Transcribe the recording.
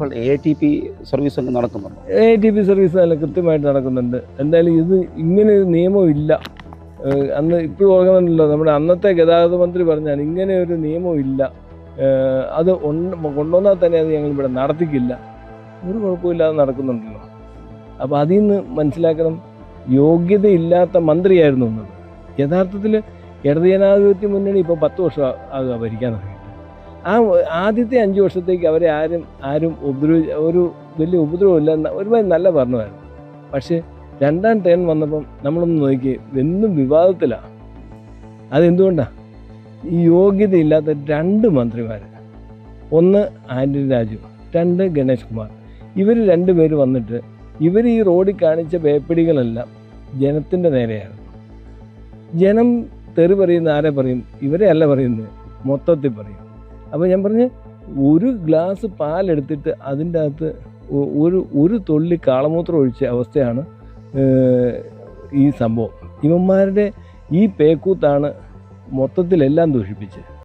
ഇപ്പോൾ A T P service ഒക്കെ നടക്കുന്നുണ്ടോ? എ ടി പി സർവീസ് നല്ല കൃത്യമായിട്ട് നടക്കുന്നുണ്ട്. എന്തായാലും ഇത് ഇങ്ങനെ ഒരു നിയമം ഇല്ല. അന്ന് ഇപ്പോഴും ഓർക്കുന്നുണ്ടല്ലോ നമ്മുടെ അന്നത്തെ ഗതാഗത മന്ത്രി പറഞ്ഞാൽ ഇങ്ങനെ ഒരു നിയമം ഇല്ല. അത് കൊണ്ടുവന്നാൽ തന്നെ അത് ഞങ്ങൾ ഇവിടെ നടത്തിക്കില്ല. ഒരു കുഴപ്പമില്ലാതെ നടക്കുന്നുണ്ടല്ലോ. അപ്പോൾ അതിൽ നിന്ന് മനസ്സിലാക്കണം യോഗ്യതയില്ലാത്ത മന്ത്രിയായിരുന്നു എന്നത് യഥാർത്ഥത്തിൽ ഇടത് ജനാധിപത്യ മുന്നണി ഇപ്പോൾ പത്ത് വർഷം ആകുക ഭരിക്കാൻ ആ ആദ്യത്തെ അഞ്ച് വർഷത്തേക്ക് അവരെ ആരും ആരും ഉപദ്രവി ഒരു വലിയ ഉപദ്രവമില്ല ഒരുപാട് നല്ല ഭരണമായിരുന്നു പക്ഷേ രണ്ടാം ടേൺ വന്നപ്പം നമ്മളൊന്ന് നോക്കി എന്നും വിവാദത്തിലാണ് അതെന്തുകൊണ്ടാണ് ഈ യോഗ്യതയില്ലാത്ത രണ്ട് മന്ത്രിമാർ ഒന്ന് ആന്റണി രാജു രണ്ട് ഗണേഷ് കുമാർ. ഇവർ രണ്ടുപേര് വന്നിട്ട് ഇവർ ഈ റോഡിൽ കാണിച്ച പേപ്പടികളെല്ലാം ജനത്തിന്റെ നേരെയാണ്. ജനം തെറി പറയുന്ന ആരെ പറയും? ഇവരെ അല്ല പറയുന്നത്. മൊത്തത്തിൽ പറയും. അപ്പോൾ ഞാൻ പറഞ്ഞ് ഒരു ഗ്ലാസ് പാലെടുത്തിട്ട് അതിന്റെ അകത്ത് ഒരു ഒരു തുള്ളി കാളമൂത്രം ഒഴിച്ച അവസ്ഥയാണ് ഈ സംഭവം. ഇവന്മാരുടെ ഈ പേക്കൂത്താണ് മൊത്തത്തിലെല്ലാം ദൂഷിപ്പിച്ചത്.